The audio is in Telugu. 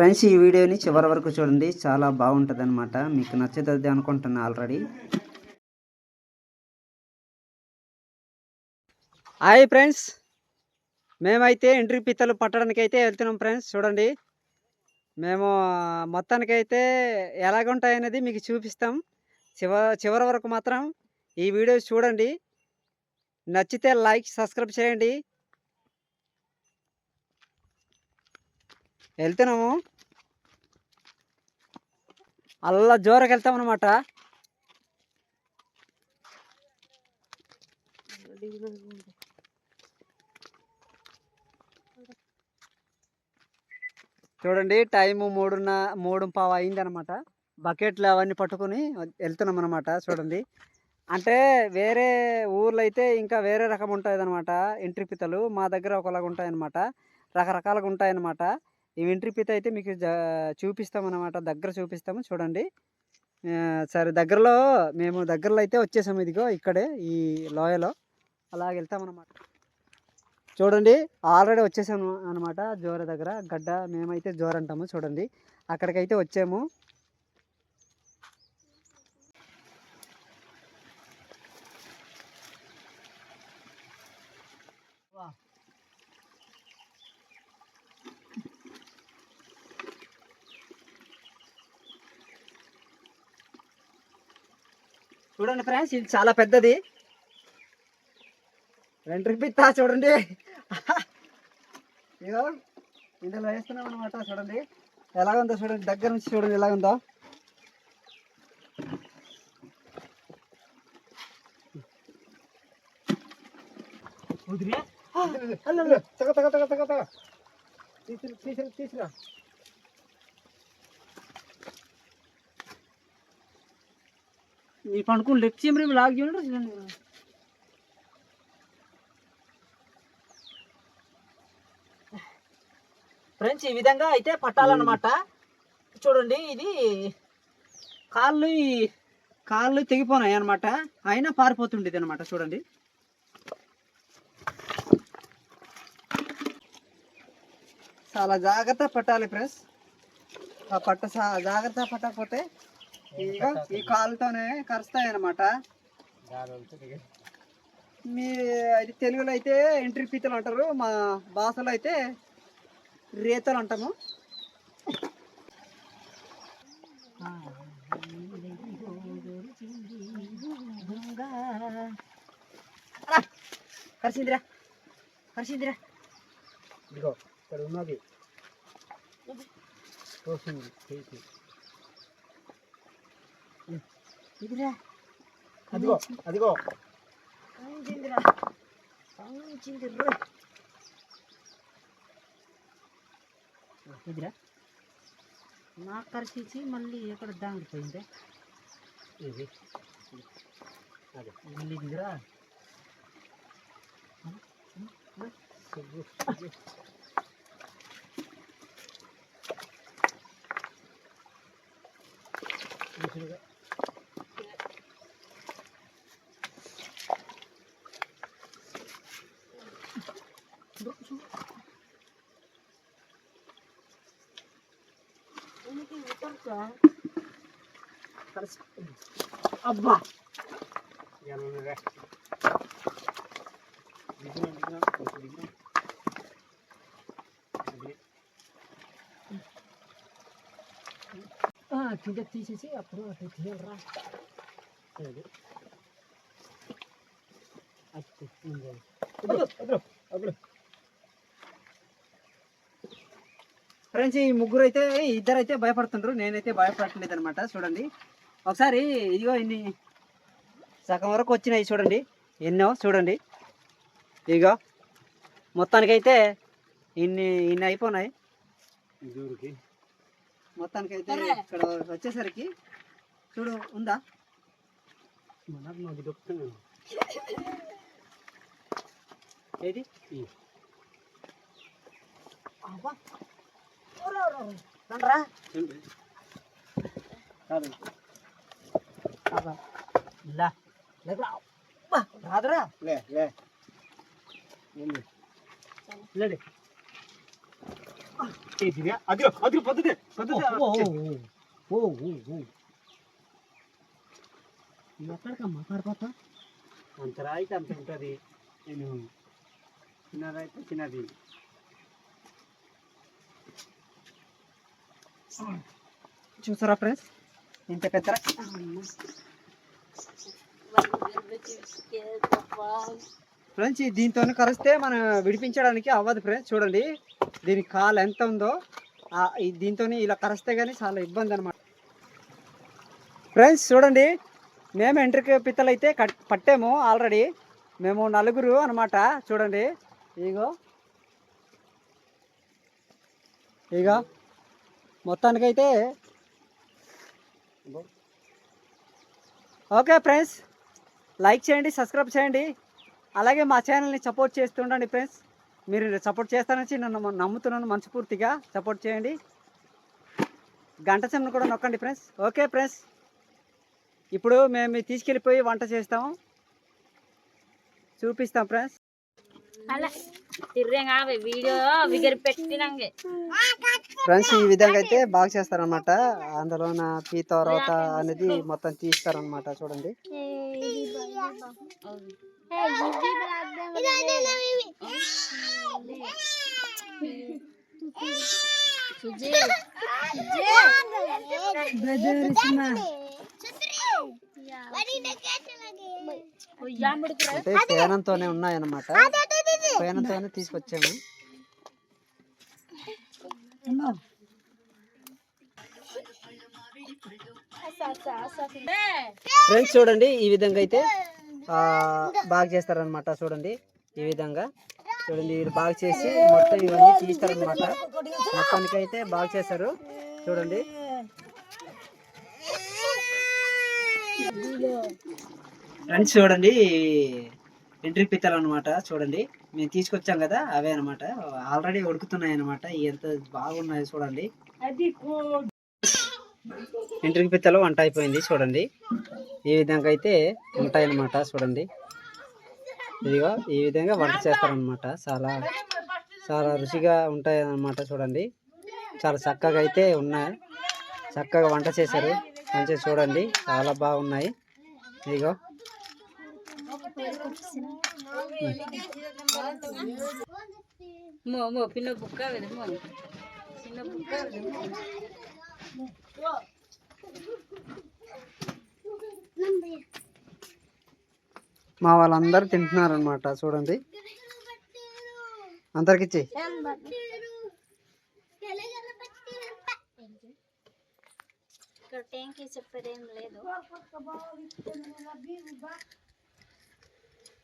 ఫ్రెండ్స్ ఈ వీడియోని చివరి వరకు చూడండి. చాలా బాగుంటుంది అనమాట మీకు నచ్చుతుంది అనుకుంటున్నా ఆల్రెడీ. Hi friends. మేమైతే ఎంట్రీ పిత్తలు పట్టడానికి అయితే వెళ్తున్నాం ఫ్రెండ్స్. చూడండి. మేము మొత్తానికైతే ఎలాగుంటాయనేది మీకు చూపిస్తాం. చివ చివరి వరకు మాత్రం ఈ వీడియో చూడండి. నచ్చితే లైక్ సబ్స్క్రైబ్ చేయండి. వెళ్తున్నాము. అలా జోరకు వెళ్తామన్నమాట అనమాట చూడండి టైము మూడున్న మూడు పావు అయింది అనమాట బకెట్లు అవన్నీ పట్టుకొని వెళ్తున్నాం అనమాట చూడండి. అంటే వేరే ఊర్లో అయితే ఇంకా వేరే రకం ఉంటుంది అనమాట ఎంట్రీ పితలు. మా దగ్గర ఒకలాగా ఉంటాయన్నమాట రకరకాలుగా ఉంటాయన్నమాట ఈ ఎంట్రీ పిత అయితే మీకు జ చూపిస్తాం దగ్గర చూపిస్తాము చూడండి. సరే దగ్గరలో మేము దగ్గరలో అయితే వచ్చేసాము ఇదిగో ఇక్కడే ఈ లోయలో. అలాగ వెళ్తామన్నమాట. చూడండి ఆల్రెడీ వచ్చేసాము అనమాట జోర దగ్గర. గడ్డ మేమైతే జోర అంటాము చూడండి. అక్కడికైతే వచ్చాము. చూడండి ఫ్రెండ్స్ ఇది చాలా పెద్దది. వెంట్రుక పిత్త చూడండి. ఇదో ఇందులో వేస్తున్నాం అనమాట చూడండి. ఎలాగుందో చూడండి దగ్గర నుంచి చూడండి ఎలాగుందో. తీసుకురా తీసుకురా తీసుకురా ఈ పండుకుని లెఫ్ట్ చిమ్రి లాగ్ చేయండి చూడండి ఫ్రెండ్స్ ఈ విధంగా అయితే పట్టాలన్నమాట. చూడండి ఇది కాళ్ళు ఈ- కాళ్ళు తెగిపోనాయి అనమాట అయినా పారిపోతుండేది అనమాట చూడండి. చాలా జాగ్రత్త పట్టాలి ఫ్రెండ్స్. ఆ పట్ట జాగ్రత్త పట్టకపోతే ఇదిగో ఈ కాలుతోనే కరుస్తాయి అనమాట మీ అది తెలుగులో అయితే ఎంట్రీ పీతలు అంటారు మా భాషలో అయితే రేతలు అంటాము. కరిసిందిరా కరిసిందిరా. ఇదిగో ఇక్కడ ఉన్నది. చూసింది. ఇదిరా అదిగో అదిగో కంచిందిరా కంచిందిరా ఇదిరా నాకు కరిచి మళ్ళీ ఎక్కడ దాంగిపోయిందే ఇది అదే మళ్ళీ ఇదిరా क्या है कर सकते हैं अब्बा tidak di sisi abro ada dia ras jadi aku tinggal abro abro abro friends ఈ ముగ్గురు అయితే ఇద్దరు అయితే భయపడుతుండ్రు. నేనైతే భయపడట్లేదు అనమాట చూడండి. ఒకసారి ఇదిగో ఇన్ని సగం వరకు వచ్చినాయి చూడండి. ఎన్నో చూడండి. ఇదిగో మొత్తానికైతే ఇన్ని ఇన్ని అయిపోయినాయి మొత్తానికైతే ఇక్కడ వచ్చేసరికి చూడు ఉందా? ఏది? అబ్బా ఓరా, ఓరా, ఓరా. రండ్రా. అబ్బా. లా. లేకురా. అబ్బా, రాదురా లే లే లేడు ఇది అది అది పొద్దుదే పొద్దుదే మాట్లాడకమ్మా పారిపోతా అంత రాయితే అంత ఉంటుంది నేను చూసారా ఫ్రెండ్స్ ఇంత పెద్ద ఫ్రెండ్స్ దీంతో కరిస్తే మనం విడిపించడానికి అవ్వదు ఫ్రెండ్స్ చూడండి. దీని కాలు ఎంత ఉందో దీంతో ఇలా కరిస్తే కానీ చాలా ఇబ్బంది అనమాట ఫ్రెండ్స్ చూడండి. మేము ఎంట్రీ పిత్తలు అయితే కట్ పట్టాము ఆల్రెడీ మేము నలుగురు అనమాట చూడండి. ఇగో. ఇగో. మొత్తానికైతే ఓకే ఫ్రెండ్స్ లైక్ చేయండి సబ్స్క్రైబ్ చేయండి. అలాగే మా ఛానల్ని సపోర్ట్ చేస్తుండండి ఫ్రెండ్స్. మీరు సపోర్ట్ చేస్తారని నన్ను నమ్ముతున్నాను మనస్ఫూర్తిగా సపోర్ట్ చేయండి. గంట సెమ్ను కూడా నొక్కండి ఫ్రెండ్స్. ఓకే ఫ్రెండ్స్ ఇప్పుడు మేము తీసుకెళ్ళిపోయి వంట చేస్తాం చూపిస్తాం ఫ్రెండ్స్. అలా. ఫ్రెండ్స్ ఈ విధంగా అయితే బాగా చేస్తారనమాట అందులోన పీ తర్వాత అనేది మొత్తం తీస్తారనమాట చూడండి అంటే పేనంతోనే ఉన్నాయన్నమాట పేనంతోనే తీసుకొచ్చాము. ఫ్రెండ్స్ చూడండి ఈ విధంగా అయితే ఆ, బాగా చేస్తారనమాట చూడండి ఈ విధంగా. చూడండి వీళ్ళు బాగా చేసి మొత్తం ఇవన్నీ తీస్తారనమాట మొత్తానికి అయితే బాగా చేశారు చూడండి. ఫ్రెండ్స్ చూడండి ఎంట్రీ పిత్తలు అనమాట చూడండి. మేము తీసుకొచ్చాం కదా అవే అనమాట ఆల్రెడీ ఉడుకుతున్నాయి అనమాట ఎంత బాగున్నాయి చూడండి. ఎంట్రీ పిత్తలు వంట అయిపోయింది చూడండి. ఈ విధంగా అయితే ఉంటాయన్నమాట చూడండి. ఇదిగో ఈ విధంగా వంట చేస్తారనమాట చాలా చాలా రుచిగా ఉంటాయి అన్నమాట చూడండి. చాలా చక్కగా అయితే ఉన్నాయి. చక్కగా వంట చేశారు. మంచిగా చూడండి. చాలా బాగున్నాయి. ఇదిగో. మో మో పిన్న బుక్క వెద మో. చిన్న బుక్క మో. వాళ్ళందరూ తింటున్నారు అనమాట చూడండి అందరికిచ్చి ఇక్కడ ట్యాంక్ చెప్పేదేం లేదు.